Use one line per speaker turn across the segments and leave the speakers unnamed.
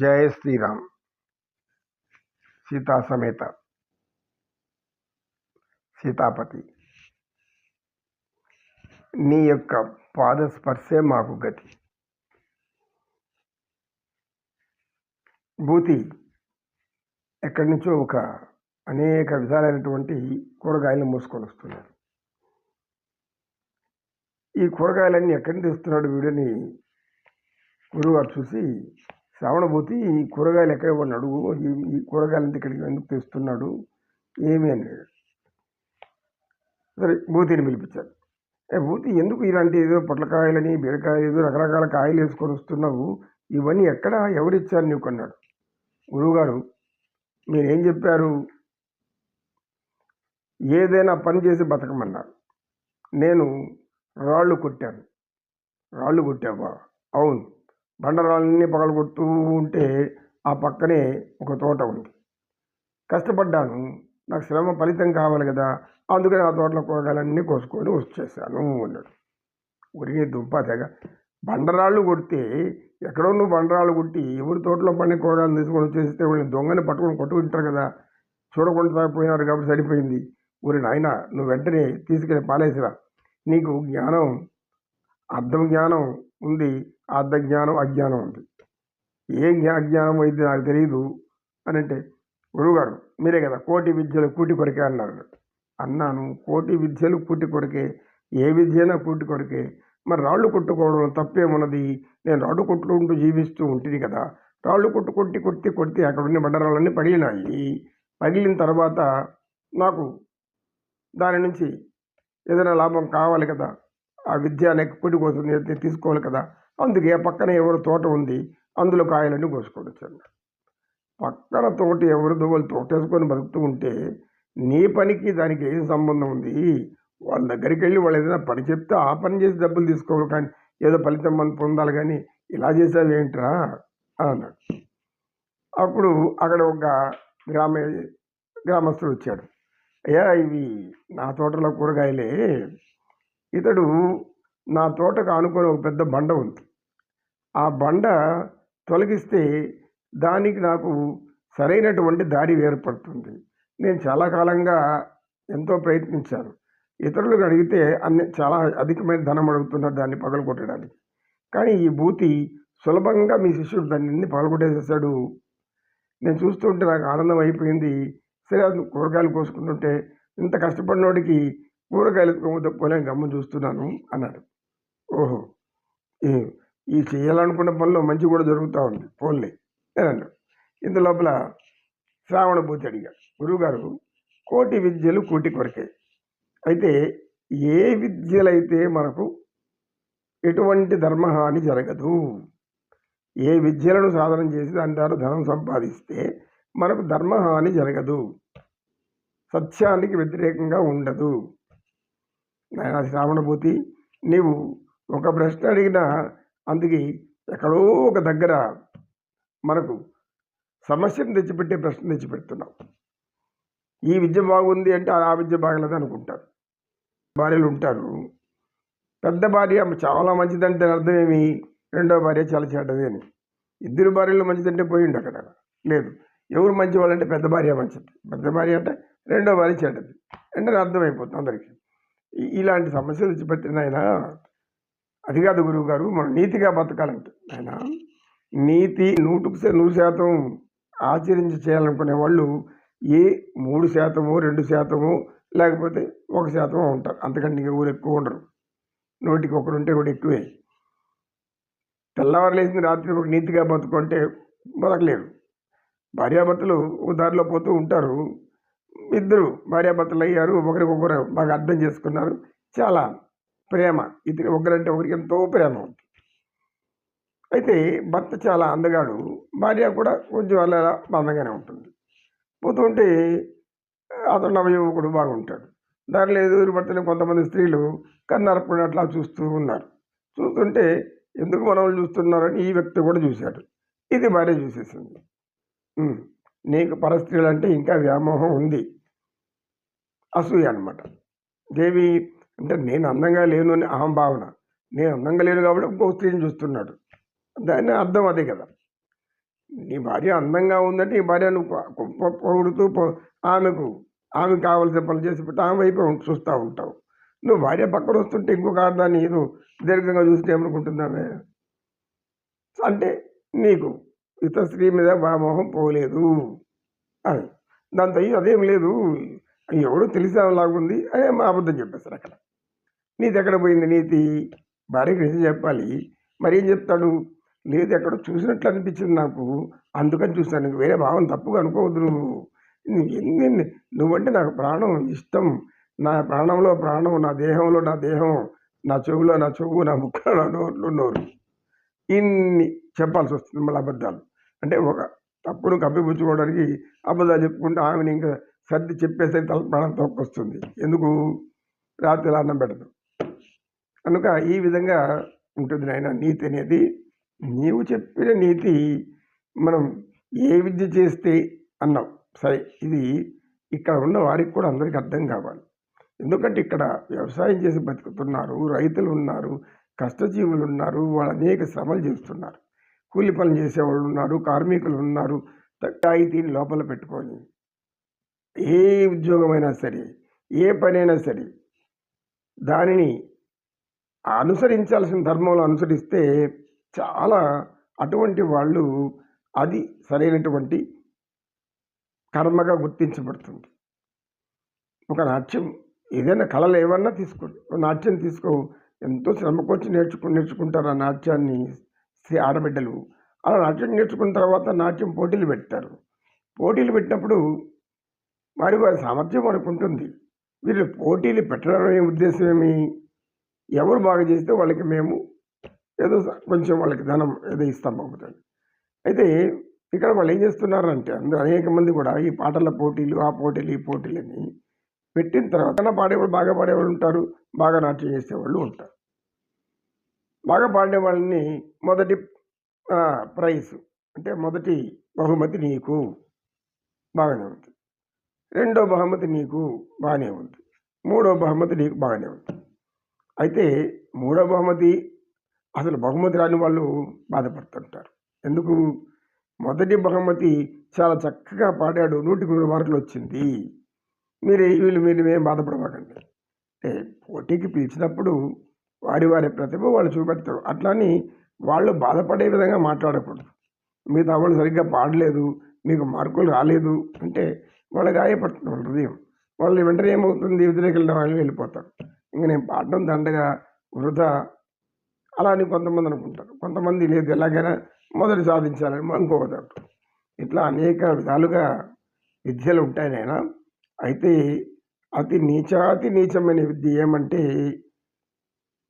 జయ శ్రీరామ్. సీతా సమేత. సీతాపతి. నీ యొక్క పాదస్పర్శే మాకు గతి. భూతి ఎక్కడి నుంచో ఒక అనేక విధాలైనటువంటి కూరగాయలను మూసుకొని వస్తున్నారు. ఈ కూరగాయలన్నీ ఎక్కడి నుంచి తెస్తున్నాడు వీడిని గురువుగారు చూసి శ్రావణభూతి ఈ కూరగాయలు ఎక్కడ ఉన్నాడు ఈ ఈ కూరగాయలు ఇక్కడికి ఎందుకు తెస్తున్నాడు? ఏమి అన్నాడు? సరే భూతిని పిలిపించాడు. భూతి ఎందుకు ఇలాంటి ఏదో పొట్లకాయలని బీరకాయలు ఏదో రకరకాల కాయలు వేసుకొని వస్తున్నావు? ఇవన్నీ ఎక్కడ? ఎవరిచ్చారు నీకు? అన్నాడు. గురువుగారు మీరేం చెప్పారు? ఏదైనా పని చేసి బతకమన్నారు. నేను రాళ్ళు కొట్టాను. రాళ్ళు కొట్టావా? అవును. బండరాళ్ళన్నీ పగలగొడుతూ ఉంటే ఆ పక్కనే ఒక తోట ఉంది. కష్టపడ్డాను. నాకు శ్రమ ఫలితం కావాలి కదా అందుకని ఆ తోటలో కూరగాయలన్నీ కోసుకొని వచ్చేసాను అన్నాడు. ఉరిగే దుంప తెగ. బండరాళ్ళు కొడితే ఎక్కడో నువ్వు బండరాళ్ళు కొట్టి ఎవరి తోటలో పండి కూరగాయలు తీసుకొని వచ్చేస్తే వాళ్ళని దొంగని పట్టుకొని కొట్టుకుంటారు కదా. చూడకుండా పోయినారు కాబట్టి సరిపోయింది. ఊరి నాయన నువ్వు వెంటనే తీసుకెళ్ళి పాలేసిరా. నీకు జ్ఞానం అర్థం జ్ఞానం ఉంది అర్థ జ్ఞానం అజ్ఞానం ఉంది. ఏ జ్ఞా అజ్ఞానం అయితే నాకు తెలియదు అని అంటే గురువుగారు మీరే కదా కోటి విద్యలు కూటి కొరకే అన్నారు. అన్నాను కోటి విద్యలు కూటి కొరకే ఏ విద్యైనా కూటి కొరకే మరి రాళ్ళు కొట్టుకోవడం తప్పేమున్నది? నేను రాళ్ళు కొట్టుకుంటూ జీవిస్తూ ఉంటుంది కదా రాళ్ళు కొట్టు కొట్టి కొట్టి కొట్టి అక్కడ ఉన్న బండరాళ్ళన్నీ పగిలినాయి. పగిలిన తర్వాత నాకు దాని నుంచి ఏదైనా లాభం కావాలి కదా ఆ విద్య అనేక కూటి తీసుకోవాలి కదా. అందుకే పక్కన ఎవరు తోట ఉంది అందులో కాయలన్నీ కోసుకోవచ్చు అన్నాడు పక్కన తోట ఎవరిదో వాళ్ళు తోటేసుకొని బతుకుతూ ఉంటే నీ పనికి దానికి ఏం సంబంధం ఉంది? వాళ్ళ దగ్గరికి వెళ్ళి వాళ్ళు ఏదైనా పని చెప్తే ఆ పని చేసి డబ్బులు తీసుకోవాలి కానీ ఏదో ఫలితం మనం పొందాలి కానీ ఇలా చేసావేంట్రా అన్నాడు. అప్పుడు అక్కడ ఒక గ్రామ గ్రామస్తుడు వచ్చాడు. అయ్యా ఇవి నా తోటలో కూరగాయలే ఇతడు నా తోటకు ఆనుకొని ఒక పెద్ద బండ ఉంది. ఆ బండ తొలగిస్తే దానికి నాకు సరైనటువంటి దారి ఏర్పడుతుంది. నేను చాలా కాలంగా ఎంతో ప్రయత్నించాను. ఇతరులకు అడిగితే అన్ని చాలా అధికమైన ధనం అడుగుతున్నారు దాన్ని పగలగొట్టడానికి. కానీ ఈ భూతి సులభంగా మీ శిష్యుడు దాన్ని పగలగొట్టేసేసాడు? నేను చూస్తుంటే నాకు ఆనందం అయిపోయింది. సరే అది కూరగాయలు కోసుకుంటుంటే ఇంత కష్టపడినోడికి కూరగాయలు పోలేని గమ్మ చూస్తున్నాను అన్నాడు. ఓహో ఈ చేయాలనుకున్న పనిలో మంచి కూడా జరుగుతూ ఉంది. ఫోన్లే అన్నాడు. ఇంత లోపల శ్రావణ అడిగాడు గురువుగారు కోటి విద్యలు కోటి కొరకే. అయితే ఏ విద్యలైతే మనకు ఎటువంటి ధర్మహాని జరగదు ఏ విద్యలను సాధన చేసి దాని ద్వారా ధనం సంపాదిస్తే మనకు ధర్మహాని జరగదు. సత్యానికి వ్యతిరేకంగా ఉండదు. నాయన శ్రావణభూతి నీవు ఒక ప్రశ్న అడిగినా అందుకే ఎక్కడో ఒక దగ్గర మనకు సమస్యను తెచ్చిపెట్టే ప్రశ్న తెచ్చిపెడుతున్నావు. ఈ విద్య బాగుంది అంటే ఆ విద్య బాగలేదు అనుకుంటారు. భార్యలు ఉంటారు. పెద్ద భార్య చాలా మంచిదంటే అర్థం ఏమి? రెండో భార్య చాలా చెడ్డది అని. ఇద్దరు భార్యలు మంచిదంటే పోయిండు అక్కడ. లేదు. ఎవరు మంచి వాళ్ళంటే పెద్ద భార్య మంచిది. పెద్ద భార్య అంటే రెండో భార్య చెడ్డది. అంటే అర్థమైపోతుంది అందరికీ. ఇలాంటి సమస్యలు తెచ్చిపెట్టిన ఆయన అది కాదు గురువు గారు మనం నీతిగా బతకాలంటే ఆయన నీతి నూటుకు నూరు శాతం ఆచరించి చేయాలనుకునే వాళ్ళు ఏ మూడు శాతము రెండు శాతము లేకపోతే ఒక శాతము ఉంటారు. అంతకంటే ఊరు ఎక్కువ ఉండరు. నోటికి ఒకరు ఉంటే కూడా ఎక్కువే. తెల్లవారు లేచిన రాత్రి ఒక నీతిగా బతుకుంటే బతకలేరు. భార్యాభర్తలు దారిలో పోతూ ఉంటారు. ఇద్దరు భార్యాభర్తలు అయ్యారు ఒకరికొకరు బాగా అర్థం చేసుకున్నారు. చాలా ప్రేమ. ఇది ఒకరంటే ఒకరికి ఎంతో ప్రేమ ఉంది. అయితే భర్త చాలా అందగాడు. భార్య కూడా కొంచెం అలా అందంగానే ఉంటుంది. పోతుంటే అతను నవయువకుడు బాగుంటాడు. దానిలో ఎదురు పడుతున్న కొంతమంది స్త్రీలు కన్నరపడి అట్లా చూస్తూ ఉన్నారు. చూస్తుంటే ఎందుకు మనం చూస్తున్నారని ఈ వ్యక్తి కూడా చూశాడు. ఇది భార్య చూసేసింది. నీకు పరస్త్రీలు అంటే ఇంకా వ్యామోహం ఉంది. అసూయ అనమాట దేవి అంటే నేను అందంగా లేను అని అహంభావన నేను అందంగా లేను కాబట్టి ఇంకో స్త్రీని చూస్తున్నాడు. దాని అర్థం అదే కదా. నీ భార్య అందంగా ఉందంటే నీ భార్య నువ్వు పొగుడుతూ ఆమెకు ఆమె కావలసిన పనులు చేసి పెట్టి ఆమె వైపు చూస్తూ ఉంటావు. నువ్వు భార్య పక్కన వస్తుంటే ఇంకొక ఆడదాన్ని ఏదో దీర్ఘంగా చూస్తే ఏమనుకుంటుందామే అంటే నీకు ఇతర స్త్రీ మీద వామోహం పోలేదు అని. దాంతో అదేం లేదు. ఎవడో తెలిసేలాగుంది అని మా అబద్ధం చెప్పేస్తారు అక్కడ. నీతి ఎక్కడ పోయింది నీతి? భార్యకి నిజం చెప్పాలి. మరి ఏం చెప్తాడు? లేదు ఎక్కడో చూసినట్లు అనిపించింది నాకు. అందుకని చూస్తాను నీకు వేరే భావం తప్పుగా అనుకోవద్దు. నువ్వు నువ్వు ఎన్ని నువ్వంటే నాకు ప్రాణం ఇష్టం. నా ప్రాణంలో ప్రాణం నా దేహంలో నా దేహం. నా చెవులో నా చెవు నా ముక్కలో నా నోట్లో నోరు. ఇన్ని చెప్పాల్సి వస్తుంది మళ్ళీ అబద్ధాలు. అంటే ఒక తప్పును కప్పిపుచ్చుకోవడానికి అబద్ధాలు చెప్పుకుంటే ఆమెను ఇంకా సర్ది చెప్పేసరికి తల ప్రాణం తొక్కొస్తుంది. ఎందుకు? రాత్రి అన్నం పెట్టదు. కనుక ఈ విధంగా ఉంటుంది నాయన నీతి అనేది. నీవు చెప్పిన నీతి మనం ఏ విద్య చేస్తే అన్నావు. సరే ఇది ఇక్కడ ఉన్న వారికి కూడా అందరికీ అర్థం కావాలి. ఎందుకంటే ఇక్కడ వ్యవసాయం చేసి బతుకుతున్నారు రైతులు ఉన్నారు కష్టజీవులు ఉన్నారు వాళ్ళు అనేక శ్రమలు చేస్తున్నారు. కూలి పనులు చేసేవాళ్ళు ఉన్నారు కార్మికులు ఉన్నారు. తాయితీని లోపల పెట్టుకొని. ఏ ఉద్యోగమైనా సరే ఏ పనైనా సరే దానిని అనుసరించాల్సిన ధర్మంలో అనుసరిస్తే చాలా అటువంటి వాళ్ళు అది సరైనటువంటి కర్మగా గుర్తించబడుతుంది. ఒక నాట్యం ఏదైనా కళలు ఏమన్నా తీసుకోండి ఒక నాట్యం తీసుకో ఎంతో శ్రమకొచ్చి నేర్చుకు నేర్చుకుంటారు ఆ నాట్యాన్ని స్త్రీ ఆడబిడ్డలు అలా నాట్యం నేర్చుకున్న తర్వాత నాట్యం పోటీలు పెడతారు పోటీలు పెట్టినప్పుడు వారి వారి సామర్థ్యం అనుకుంటుంది ఉంటుంది. వీళ్ళు పోటీలు పెట్టడం ఉద్దేశం ఏమి? ఎవరు బాగా చేస్తే వాళ్ళకి మేము ఏదో కొంచెం వాళ్ళకి ధనం ఏదో ఇస్తాం పంపుతాడు అయితే ఇక్కడ వాళ్ళు ఏం చేస్తున్నారంటే అందరూ అనేక మంది కూడా ఈ పాటల పోటీలు ఆ పోటీలు ఈ పోటీలని పెట్టిన తర్వాత పాడేవాళ్ళు బాగా పాడేవాళ్ళు ఉంటారు. బాగా నాట్యం చేసేవాళ్ళు ఉంటారు. బాగా పాడే వాళ్ళని మొదటి ప్రైజ్. అంటే మొదటి బహుమతి నీకు బాగానే ఉంది. రెండో బహుమతి నీకు బాగానే ఉంది. మూడో బహుమతి నీకు బాగానే ఉంది. అయితే మూడో బహుమతి అసలు బహుమతి రాని వాళ్ళు బాధపడుతుంటారు. ఎందుకు? మొదటి బహుమతి చాలా చక్కగా పాడాడు. నూటికి నూరు మార్కులు వచ్చింది. మీరు వీళ్ళు మీరు ఏం బాధపడమాకండి. అంటే పోటీకి పిలిచినప్పుడు వారి వారి ప్రతిభ వాళ్ళు చూపెడతారు. అట్లని వాళ్ళు బాధపడే విధంగా మాట్లాడకూడదు. మిగతా వాళ్ళు సరిగ్గా పాడలేదు మీకు మార్కులు రాలేదు అంటే వాళ్ళు గాయపడుతుంది వాళ్ళ హృదయం. వాళ్ళు వెంటనే ఏమవుతుంది? వ్యతిరేకల వాళ్ళు వెళ్ళిపోతారు. ఇంక నేను పాడడం దండగా వృధా అలా అని కొంతమంది అనుకుంటారు. కొంతమంది లేదు ఎలాగైనా మొదటి సాధించాలని అనుకోవద్దు. ఇట్లా అనేక విధాలుగా విద్యలు ఉంటాయి నాయన. అయితే అతి నీచాతి నీచమైన విద్య ఏమంటే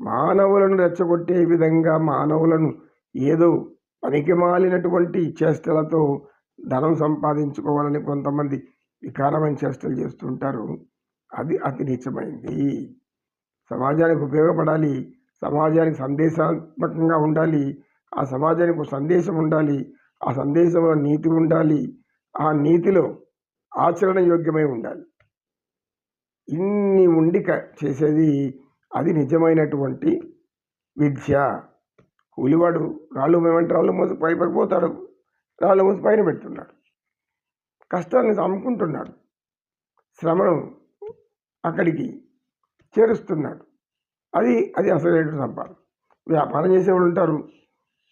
మానవులను రెచ్చగొట్టే విధంగా మానవులను ఏదో పనికి మాలినటువంటి చేష్టలతో ధనం సంపాదించుకోవాలని కొంతమంది వికారమైన చేష్టలు చేస్తుంటారు. అది అతి నీచమైంది. సమాజానికి ఉపయోగపడాలి. సమాజానికి సందేశాత్మకంగా ఉండాలి. ఆ సమాజానికి ఒక సందేశం ఉండాలి. ఆ సందేశంలో నీతి ఉండాలి. ఆ నీతిలో ఆచరణ యోగ్యమై ఉండాలి. ఇన్ని ఉండి క- చేసేది అది నిజమైనటువంటి విద్య. కూలివాడు రాళ్ళు మేమంటే రాళ్ళు మోసి పై పడిపోతాడు రాళ్ళు మోసి పైన పెడుతున్నాడు. కష్టాన్ని అమ్ముకుంటున్నాడు. శ్రమను అక్కడికి చేరుస్తున్నాడు. అది అది అసలైన సంపాదన. వ్యాపారం చేసేవాళ్ళు ఉంటారు.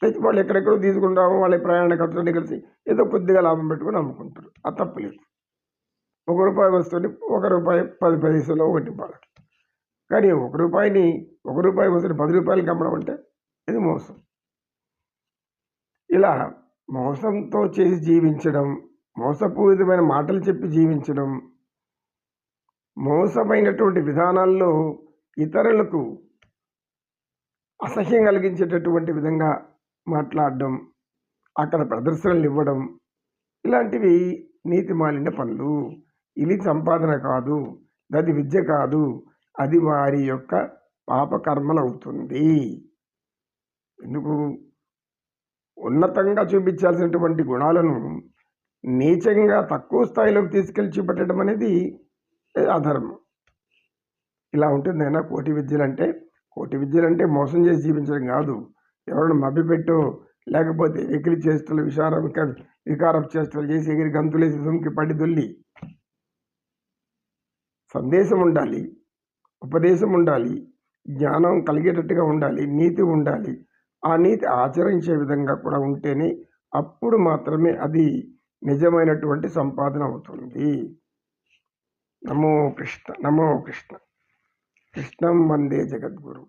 తెచ్చి వాళ్ళు ఎక్కడెక్కడో తీసుకుంటాము వాళ్ళ ప్రయాణ ఖర్చులన్నీ కలిసి ఏదో కొద్దిగా లాభం పెట్టుకొని అమ్ముకుంటారు. అది తప్పలేదు ఒక రూపాయి వస్తుంది ఒక రూపాయి పది పైసలు ఒకటి పాలకి కానీ ఒక రూపాయిని ఒక రూపాయి వదిలి పది రూపాయలకి అమ్మడం అంటే ఇది మోసం. ఇలా మోసంతో చేసి జీవించడం మోసపూరితమైన మాటలు చెప్పి జీవించడం మోసమైనటువంటి విధానాల్లో ఇతరులకు అసహ్యం కలిగించేటటువంటి విధంగా మాట్లాడడం అక్కడ ప్రదర్శనలు ఇవ్వడం ఇలాంటివి నీతి మాలిన పనులు. ఇది సంపాదన కాదు అది విద్య కాదు అది వారి యొక్క పాపకర్మలవుతుంది. ఎందుకు? ఉన్నతంగా చూపించాల్సినటువంటి గుణాలను నీచంగా తక్కువ స్థాయిలోకి తీసుకెళ్ళి చూపెట్టడం అనేది అధర్మం. ఇలా ఉంటుందైనా కోటి విద్యలు అంటే కోటి విద్యలు అంటే మోసం చేసి జీవించడం కాదు. ఎవరిని మభ్యపెట్టో లేకపోతే ఎగిరి చేష్టలు విషారం వికారం వికారపు చేష్టలు చేసి ఎగిరి గంతులేసి దుమికి పడి దొల్లి సందేశం ఉండాలి. ఉపదేశం ఉండాలి జ్ఞానం కలిగేటట్టుగా ఉండాలి నీతి ఉండాలి. ఆ నీతి ఆచరించే విధంగా కూడా ఉంటేనే అప్పుడు మాత్రమే అది నిజమైనటువంటి సంపాదన అవుతుంది. నమో కృష్ణ నమో కృష్ణ. కృష్ణం వందే జగద్గురు.